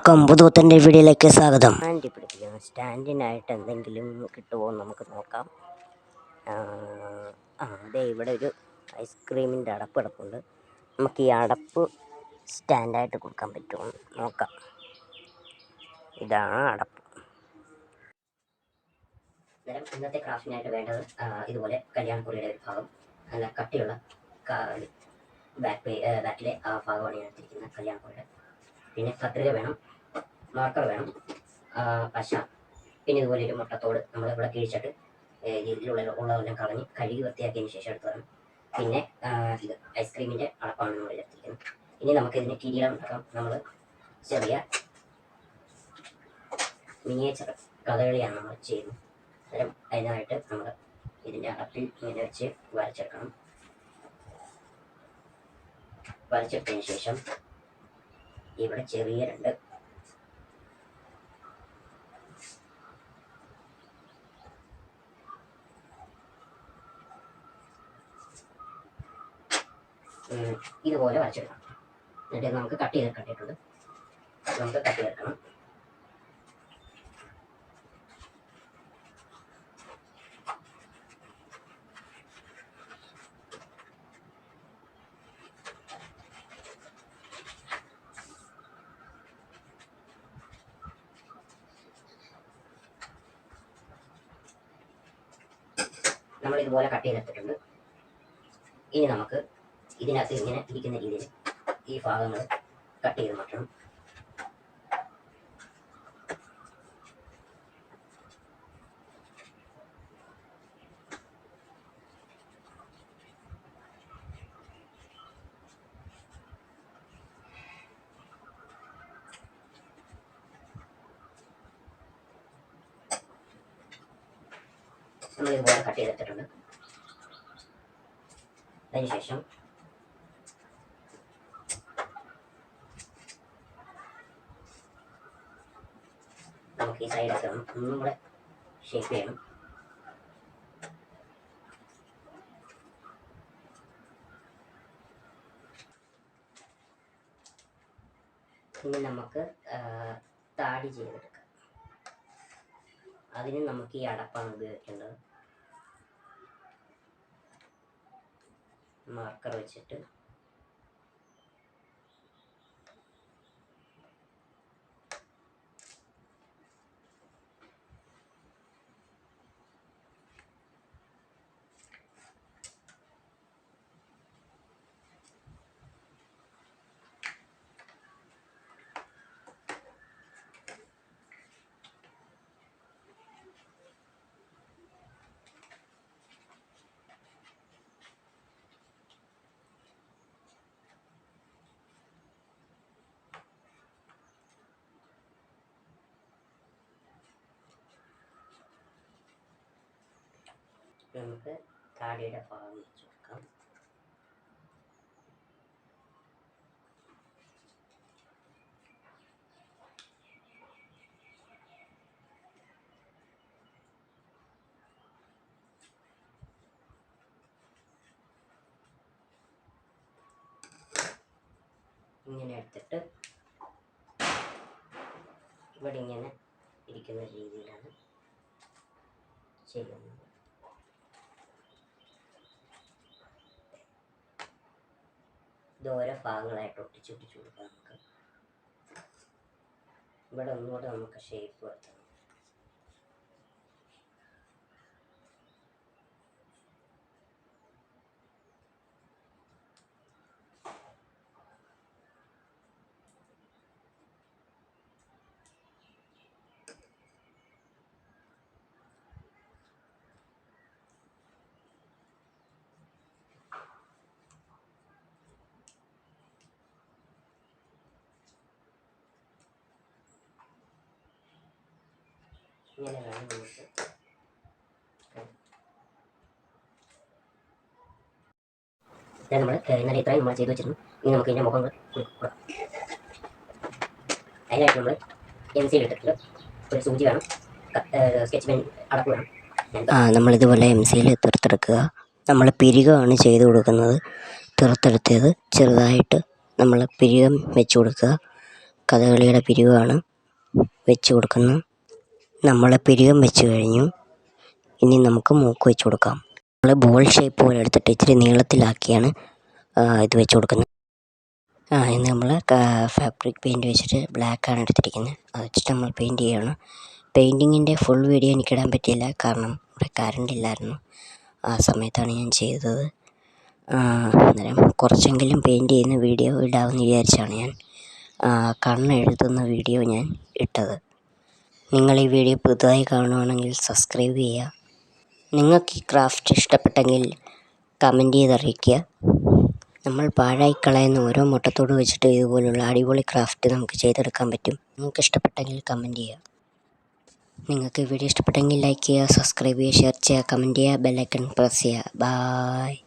എല്ലാവർക്കും പുതുപുത്തന്റെ വീഡിയോയിലേക്ക് സ്വാഗതം. സ്റ്റാൻഡ് പിടിപ്പിക്കണം സ്റ്റാൻഡിനായിട്ട് എന്തെങ്കിലും കിട്ടുമോ എന്ന് നമുക്ക് നോക്കാം. ദേ ഇവിടെ ഒരു ഐസ്ക്രീമിന്റെ അടപ്പ് കിടപ്പുണ്ട്. നമുക്ക് ഈ അടപ്പ് സ്റ്റാൻഡായിട്ട് കൊടുക്കാൻ പറ്റുമോ നോക്കാം. ഇതാണ് അടപ്പ്. ഇന്നത്തെ ക്രാഫ്റ്റിനായിട്ട് വേണ്ടത് ഇതുപോലെ കല്യാണക്കുറിയുടെ ഒരു ഭാഗം നല്ല കട്ടിയുള്ള ബാക്ക് ബാക്കിലെ ആ ഭാഗമാണ് ഞാൻ എടുത്തിരിക്കുന്നത് കല്യാണക്കുറിയുടെ. പിന്നെ കത്രിക വേണം മാർക്കർ വേണം പശ പിന്നെ ഇതുപോലെ ഒരു മുട്ടത്തോട് നമ്മൾ ഇവിടെ കിഴിച്ചിട്ട് ഇതിലുള്ള ഉള്ളതെല്ലാം കളഞ്ഞ് കഴുകി വൃത്തിയാക്കിയതിന് ശേഷം എടുത്ത് വരണം. പിന്നെ ഇത് ഐസ്ക്രീമിന്റെ അളപ്പാണ് നമ്മൾ എടുത്തിരിക്കുന്നത്. ഇനി നമുക്ക് ഇതിന് കിരീടം ഉണ്ടാക്കാം. നമ്മൾ ചെറിയ മിനിയേച്ചർ കഥകളിയാണ് നമ്മൾ ചെയ്യുന്നത്. അന്നേരം അതിനായിട്ട് നമ്മൾ ഇതിന്റെ അടപ്പിൽ ഇങ്ങനെ വെച്ച് വരച്ചെടുക്കണം. വരച്ചെടുത്തതിന് ശേഷം ഇവിടെ ചെറിയ രണ്ട് ഇതുപോലെ വരച്ചെടുക്കണം എന്നിട്ട് നമുക്ക് കട്ട് ചെയ്ത് കട്ടിട്ടുണ്ട് നമുക്ക് കട്ട് ചെയ്തെടുക്കണം. നമ്മൾ ഇതുപോലെ കട്ട് ചെയ്തെടുത്തിട്ടുണ്ട്. ഇനി നമുക്ക് ഇതിനകത്ത് ഇങ്ങനെ ഇരിക്കുന്ന രീതിയിൽ ഈ ഭാഗങ്ങൾ കട്ട് ചെയ്ത് മാറ്റണം. നമ്മൾ ഇതുപോലെ കട്ട് അതിനുശേഷം നമുക്ക് ഈ സൈഡൊക്കെ ഒന്ന് കൂടെ ഷേപ്പ് ചെയ്യണം. ഇനി നമുക്ക് താടി ചെയ്തെടുക്കാം. അതിന് നമുക്ക് ഈ അടപ്പാണ് ഉപയോഗിക്കേണ്ടത്. മാർക്കർ വെച്ചിട്ട് നമുക്ക് താടിയുടെ ഭാഗം വെച്ച് കൊടുക്കാം. ഇങ്ങനെ എടുത്തിട്ട് ഇവിടെ ഇങ്ങനെ ഇരിക്കുന്ന രീതിയിലാണ് ചെയ്യുന്നത്. ഇത് ഓരോ ഭാഗങ്ങളായിട്ട് ഒട്ടിച്ച് ഒട്ടിച്ച് കൊടുക്കാം നമുക്ക്. ഇവിടെ ഒന്നുകൂടെ നമുക്ക് ഷേപ്പ് വരുത്തണം. ഇങ്ങനെ വേണം നമുക്ക് നമ്മൾ ഇന്നലെ ഇത്രയും നമ്മൾ ചെയ്തു വെച്ചിരുന്നു ഇനി നമുക്ക് ഇതിന്റെ മുഖങ്ങൾ കൊടുക്കാം അതിനായിട്ട് നമ്മൾ എൻ സിയിൽ എടുത്തിട്ട് ഒരു സൂചി വേണം സ്കെച്ച് പെൻ അടപ്പ് വേണം ആ നമ്മളിതുപോലെ എം സിയിൽ തീർത്തെടുക്കുക നമ്മൾ പിരികമാണ് ചെയ്തു കൊടുക്കുന്നത്. തീർത്തെടുത്തത് ചെറുതായിട്ട് നമ്മൾ പിരികം വെച്ച് കൊടുക്കുക. കഥകളിയുടെ പിരികമാണ് വെച്ച് കൊടുക്കുന്നത്. നമ്മൾ പിരികം വെച്ച് കഴിഞ്ഞു. ഇനി നമുക്ക് മൂക്ക് വെച്ച് കൊടുക്കാം. നമ്മൾ ബോൾ ഷേപ്പ് പോലെ എടുത്തിട്ട് ഇച്ചിരി നീളത്തിലാക്കിയാണ് ഇത് വെച്ച് കൊടുക്കുന്നത്. ആ ഇന്ന് നമ്മൾ ഫാബ്രിക് പെയിന്റ് വെച്ചിട്ട് ബ്ലാക്കാണ് എടുത്തിരിക്കുന്നത്. അത് വെച്ചിട്ട് നമ്മൾ പെയിന്റ് ചെയ്യണം. പെയിന്റിങ്ങിന്റെ ഫുൾ വീഡിയോ എനിക്കിടാൻ പറ്റിയില്ല. കാരണം ഇവിടെ കറണ്ട് ഇല്ലായിരുന്നു. ആ സമയത്താണ് ഞാൻ ചെയ്തത്. അന്നേരം കുറച്ചെങ്കിലും പെയിന്റ് ചെയ്യുന്ന വീഡിയോ ഇടാമെന്ന് വിചാരിച്ചാണ് ഞാൻ കണ്ണെഴുതുന്ന വീഡിയോ ഞാൻ ഇട്ടത്. നിങ്ങൾ ഈ വീഡിയോ പുതുതായി കാണുവാണെങ്കിൽ സബ്സ്ക്രൈബ് ചെയ്യുക. നിങ്ങൾക്ക് ഈ ക്രാഫ്റ്റ് ഇഷ്ടപ്പെട്ടെങ്കിൽ കമന്റ് ചെയ്തറിയിക്കുക. നമ്മൾ പാഴായി കളയുന്ന ഓരോ മുട്ടത്തോട് വെച്ചിട്ട് ഇതുപോലുള്ള അടിപൊളി ക്രാഫ്റ്റ് നമുക്ക് ചെയ്തെടുക്കാൻ പറ്റും. നിങ്ങൾക്ക് ഇഷ്ടപ്പെട്ടെങ്കിൽ കമന്റ് ചെയ്യുക. നിങ്ങൾക്ക് വീഡിയോ ഇഷ്ടപ്പെട്ടെങ്കിൽ ലൈക്ക് ചെയ്യുക സബ്സ്ക്രൈബ് ചെയ്യുക ഷെയർ ചെയ്യുക കമന്റ് ചെയ്യുക ബെല്ലൈക്കൺ പ്രസ് ചെയ്യുക. ബായ്